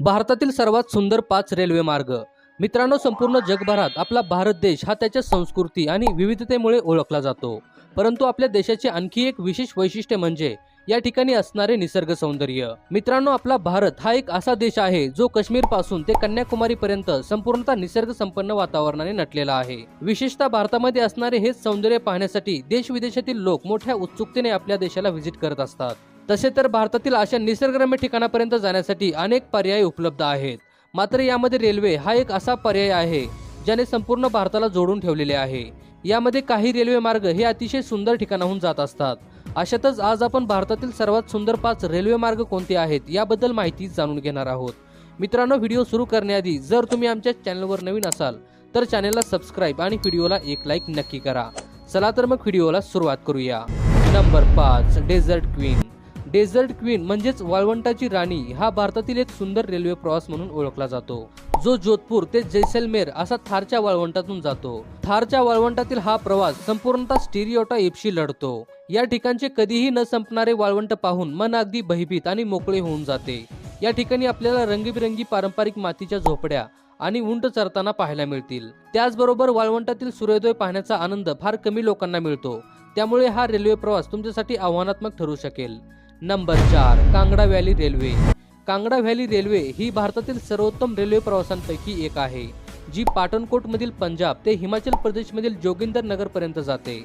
भारतातील सर्वात सुंदर पाच रेल्वे मार्ग. मित्रांनो संपूर्ण जगभरात आपला भारत देश हा त्याच्या संस्कृती आणि विविधतेमुळे ओळखला जातो. परंतु आपल्या देशाचे आणखी एक विशेष वैशिष्ट्य म्हणजे या ठिकाणी असणारे निसर्ग सौंदर्य. मित्रांनो आपला भारत हा एक असा देश आहे जो काश्मीरपासून ते कन्याकुमारी पर्यंत संपूर्णतः निसर्ग संपन्न वातावरणाने नटलेला आहे. विशेषतः भारतामध्ये असणारे हे सौंदर्य पाहण्यासाठी देश विदेशातील लोक मोठ्या उत्सुकतेने आपल्या देशाला व्हिजिट करत असतात. तसे तर भारतातील अशा निसर्गरम्य ठिकाणापर्यंत जाण्यासाठी अनेक पर्याय उपलब्ध आहेत. मात्र यामध्ये रेल्वे हा एक असा पर्याय आहे ज्याने संपूर्ण भारताला जोडून ठेवलेले आहे. यामध्ये काही रेल्वे मार्ग हे अतिशय सुंदर ठिकाणाहून जात असतात. अशातच आज आपण भारतातील सर्वात सुंदर पाच रेल्वे मार्ग कोणते आहेत याबद्दल माहिती जाणून घेणार आहोत. मित्रांनो व्हिडिओ सुरू करण्याआधी जर तुम्ही आमच्या चॅनलवर नवीन असाल तर चॅनलला सबस्क्राईब आणि व्हिडिओला एक लाईक नक्की करा. चला तर मग व्हिडिओला सुरुवात करूया. नंबर पाच डेझर्ट क्वीन. डेझर्ट क्वीन म्हणजेच वाळवंटाची राणी हा भारतातील एक सुंदर रेल्वे प्रवास म्हणून ओळखला जातो. जो जोधपूर ते जैसलमेर असा थारच्या वाळवंटातून जातो. थारच्या वाळवंटातील हा प्रवास संपूर्णतः स्टिरिओटा एपशी लढतो. या ठिकाणचे कधीही न संपणारे वाळवंट पाहून मन अगदी भयभीत आणि मोकळे होऊन जाते. या ठिकाणी आपल्याला रंगीबिरंगी पारंपरिक मातीच्या झोपड्या आणि उंट चरताना पाहायला मिळतील. त्याचबरोबर वाळवंटातील सूर्योदय पाहण्याचा आनंद फार कमी लोकांना मिळतो. त्यामुळे हा रेल्वे प्रवास तुमच्यासाठी आव्हानात्मक ठरू शकेल. नंबर चार Kangra valley railway. Kangra valley railway ही भारतातील सर्वोत्तम रेल्वे प्रवासांपैकी एक आहे जी पाटणकोटमधील पंजाब ते हिमाचल प्रदेशमधील जोगिंदर नगरपर्यंत जाते.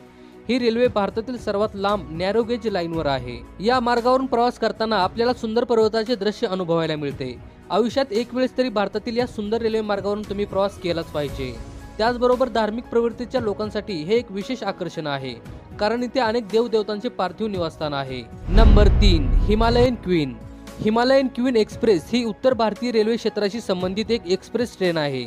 ही रेल्वे भारतातील सर्वात लांब नॅरोगेज लाईनवर आहे. या मार्गावरून प्रवास करताना आपल्याला सुंदर पर्वताचे दृश्य अनुभवायला मिळते. आयुष्यात एक वेळेस तरी भारतातील या सुंदर रेल्वे मार्गावरून तुम्ही प्रवास केलाच पाहिजे. त्याचबरोबर धार्मिक प्रवृत्तीच्या लोकांसाठी हे एक विशेष आकर्षण आहे कारण इथे अनेक देवदेवतांचे पार्थिव निवासस्थान आहे. नंबर तीन Himalayan Queen. Himalayan Queen Express ही उत्तर भारतीय रेल्वे क्षेत्राशी संबंधित एक एक्सप्रेस ट्रेन आहे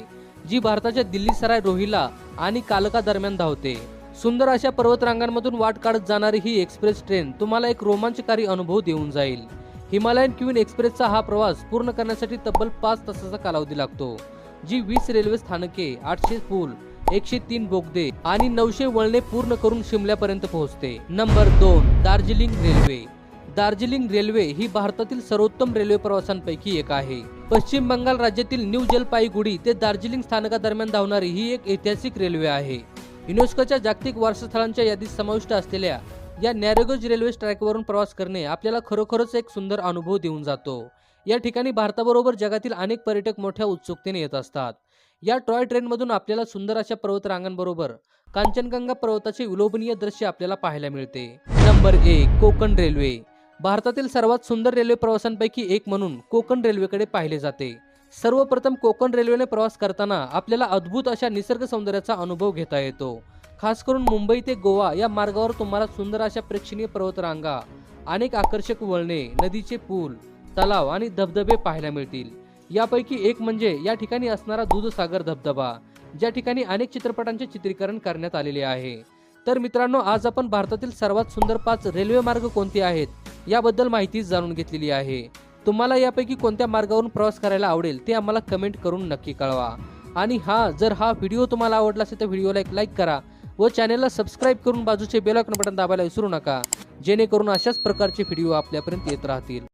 जी भारताच्या दिल्ली सराय रोहिला आणि कालका दरम्यान धावते. सुंदर अशा पर्वतरांगांमधून वाट काढत जाणारी ही एक्सप्रेस ट्रेन तुम्हाला एक रोमांचकारी अनुभव देऊन जाईल. हिमालयन क्वीन एक्सप्रेसचा हा प्रवास पूर्ण करण्यासाठी तब्बल पाच तासाचा कालावधी लागतो. जी वीस रेल्वे स्थानके आठशे पूल एकशे तीन बोगदे आणि नऊशे वळणे पूर्ण करून शिमल्यापर्यंत पोहोचते. नंबर दोन दार्जिलिंग रेल्वे. दार्जिलिंग रेल्वे ही भारतातील सर्वोत्तम रेल्वे प्रवासांपैकी एक आहे. पश्चिम बंगाल राज्यातील न्यू जलपाईगुडी ते दार्जिलिंग स्थानकादरम्यान धावणारी ही एक ऐतिहासिक रेल्वे आहे. युनेस्कोच्या जागतिक वारसास्थळांच्या यादीत समाविष्ट असलेल्या या नॅरेगोज रेल्वे ट्रॅकवरून प्रवास करणे आपल्याला खरोखरच एक सुंदर अनुभव देऊन जातो. या ठिकाणी भारताबरोबर जगातील अनेक पर्यटक मोठ्या उत्सुकतेने येत असतात. या टॉय ट्रेनमधून आपल्याला सुंदर अशा पर्वतरांगांबरोबर कांचनगंगा पर्वताचे विलोभनीय दृश्य आपल्याला पाहायला मिळते. नंबर एक कोकण रेल्वे. भारतातील सर्वात सुंदर रेल्वे प्रवासांपैकी एक म्हणून कोकण रेल्वेकडे पाहिले जाते. सर्वप्रथम कोकण रेल्वेने प्रवास करताना आपल्याला अद्भुत अशा निसर्ग सौंदर्याचा अनुभव घेता येतो. खास करून मुंबई ते गोवा या मार्गावर तुम्हाला सुंदर अशा प्रेक्षणीय पर्वतरांगा अनेक आकर्षक वळणे नदीचे पूल तलाव आणि धबधबे पाहायला मिळतील. यापैकी एक म्हणजे या ठिकाणी असणारा दूधसागर धबधबा ज्या ठिकाणी अनेक चित्रपटांचे चित्रीकरण करण्यात आलेले आहे. तर मित्रांनो आज आपण भारतातील सर्वात सुंदर पाच रेल्वे मार्ग कोणते आहेत याबद्दल माहिती जाणून घेतलेली आहे. तुम्हाला यापैकी कोणत्या मार्गावरून प्रवास करायला आवडेल ते आम्हाला कमेंट करून नक्की कळवा. आणि हा जर हा व्हिडिओ तुम्हाला आवडला असेल तर व्हिडिओला एक लाईक करा व चॅनलला सबस्क्राईब करून बाजूचे बेल आयकॉन बटन दाबायला विसरू नका जेणेकरून अशाच प्रकारचे व्हिडिओ आपल्यापर्यंत येत राहतील.